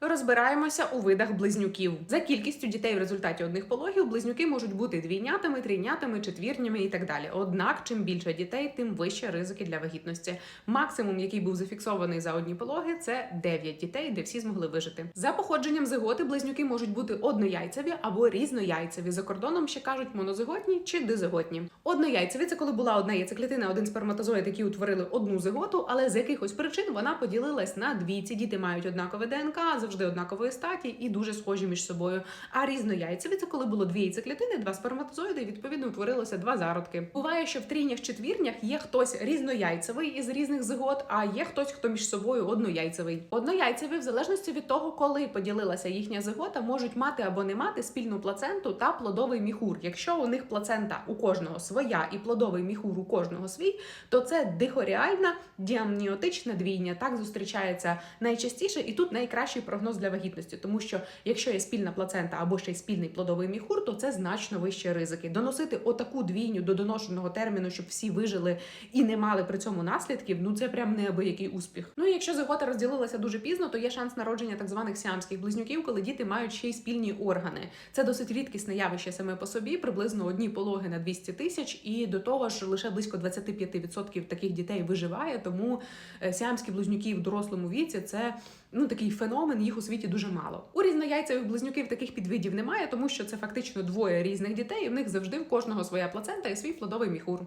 Розбираємося у видах близнюків. За кількістю дітей в результаті одних пологів близнюки можуть бути двійнятами, трійнятами, четвірнями і так далі. Однак, чим більше дітей, тим вище ризики для вагітності. Максимум, який був зафіксований за одні пологи, це 9 дітей, де всі змогли вижити. За походженням зиготи близнюки можуть бути однояйцеві або різнояйцеві. За кордоном ще кажуть монозиготні чи дизиготні. Однояйцеві це коли була одна яйцеклітина, один сперматозоїд, які утворили одну зиготу, але з якихось причин вона поділилась на дві. Діти мають однакове ДНК, завжди однакової статі і дуже схожі між собою. А різнояйцеві це коли було дві яйцеклітини, два сперматозоїди, і відповідно утворилося два зародки. Буває, що в трійнях четвірнях є хтось різнояйцевий із різних зигот, а є хтось, хто між собою однояйцевий. Однояйцеві, в залежності від того, коли поділилася їхня зигота, можуть мати або не мати спільну плаценту та плодовий міхур. Якщо у них плацента у кожного своя і плодовий міхур у кожного свій, то це дихоріальна діамніотична двійня. Так зустрічається найчастіше, і тут найкращий прогноз для вагітності, тому що якщо є спільна плацента або ще й спільний плодовий міхур, то це значно вищі ризики. Доносити отаку двійню до доношеного терміну, щоб всі вижили і не мали при цьому наслідків. Ну це прям неабиякий успіх. Ну і якщо зигота розділилася дуже пізно, то є шанс народження так званих сіамських близнюків, коли діти мають ще й спільні органи. Це досить рідкісне явище саме по собі, приблизно одні пологи на 200 тисяч, і до того ж лише близько 25% таких дітей виживає. Тому е, сіамські близнюки в дорослому віці це ну такий феномен. Їх у світі дуже мало. У різнояйцевих близнюків таких підвидів немає, тому що це фактично двоє різних дітей. і В них завжди в кожного своя плацента і свій плодовий міхур.